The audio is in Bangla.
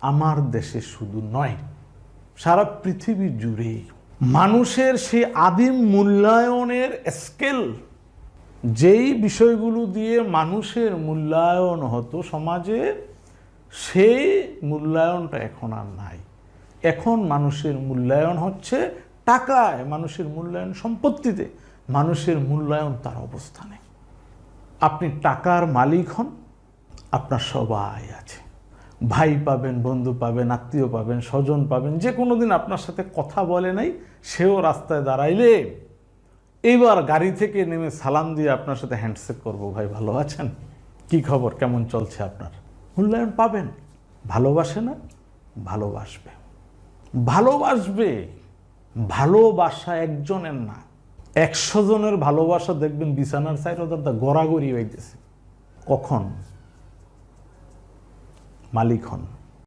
আমার দেশে শুধু নয়, সারা পৃথিবী জুড়ে মানুষের সেই আদিম মূল্যায়নের স্কেল যেই বিষয়গুলো দিয়ে মানুষের মূল্যায়ন হতো সমাজে, সেই মূল্যায়নটা এখন আর নাই। এখন মানুষের মূল্যায়ন হচ্ছে টাকায়, মানুষের মূল্যায়ন সম্পত্তিতে, মানুষের মূল্যায়ন তার অবস্থানে। আপনি টাকার মালিক হন, আপনার সবাই আছে। ভাই পাবেন, বন্ধু পাবেন, আত্মীয় পাবেন, স্বজন পাবেন, যে কোনো দিন আপনার সাথে কথা বলে নাই, সেও রাস্তায় দাঁড়াইলে এইবার গাড়ি থেকে নেমে সালাম দিয়ে আপনার সাথে হ্যান্ডশেক করব। ভাই, ভালো আছেন? কি খবর? কেমন চলছে আপনার? মূল্যায়ন পাবেন। ভালোবাসে না? ভালোবাসবে। ভালোবাসবে। ভালোবাসা একজনের না। একশো জনের ভালোবাসা দেখবেন বিছানার সাইড ওদের গড়াগড়ি হইতেছে। কখন? মালিক হন